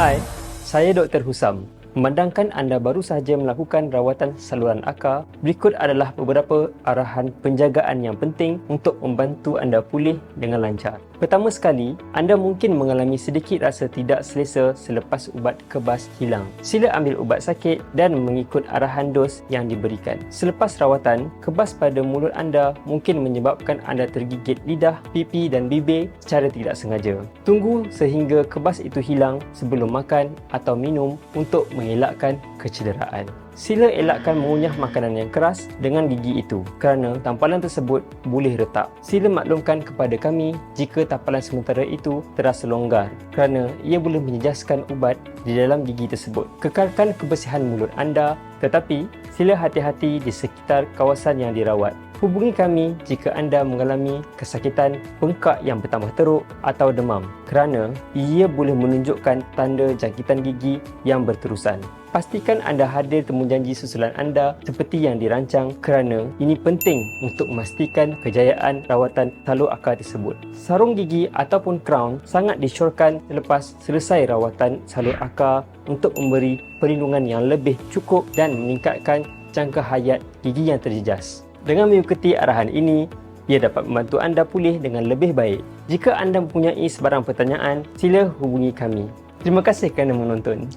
Hai, saya Dr. Husam. Memandangkan anda baru sahaja melakukan rawatan saluran akar, berikut adalah beberapa arahan penjagaan yang penting untuk membantu anda pulih dengan lancar. Pertama sekali, anda mungkin mengalami sedikit rasa tidak selesa selepas ubat kebas hilang. Sila ambil ubat sakit dan mengikut arahan dos yang diberikan. Selepas rawatan, kebas pada mulut anda mungkin menyebabkan anda tergigit lidah, pipi dan bibir secara tidak sengaja. Tunggu sehingga kebas itu hilang sebelum makan atau minum untuk mengelakkan kecederaan. Sila elakkan mengunyah makanan yang keras dengan gigi itu kerana tampalan tersebut boleh retak. Sila maklumkan kepada kami jika tampalan sementara itu terasa longgar kerana ia boleh menjejaskan ubat di dalam gigi tersebut. Kekalkan kebersihan mulut anda tetapi sila hati-hati di sekitar kawasan yang dirawat. Hubungi kami jika anda mengalami kesakitan, bengkak yang bertambah teruk atau demam kerana ia boleh menunjukkan tanda jangkitan gigi yang berterusan. Pastikan anda hadir temujanji susulan anda seperti yang dirancang kerana ini penting untuk memastikan kejayaan rawatan taluk akar tersebut. Sarung gigi ataupun crown sangat disyorkan selepas selesai rawatan salur akar untuk memberi perlindungan yang lebih cukup dan meningkatkan jangka hayat gigi yang terjejas. Dengan mengikuti arahan ini, ia dapat membantu anda pulih dengan lebih baik. Jika anda mempunyai sebarang pertanyaan, sila hubungi kami. Terima kasih kerana menonton.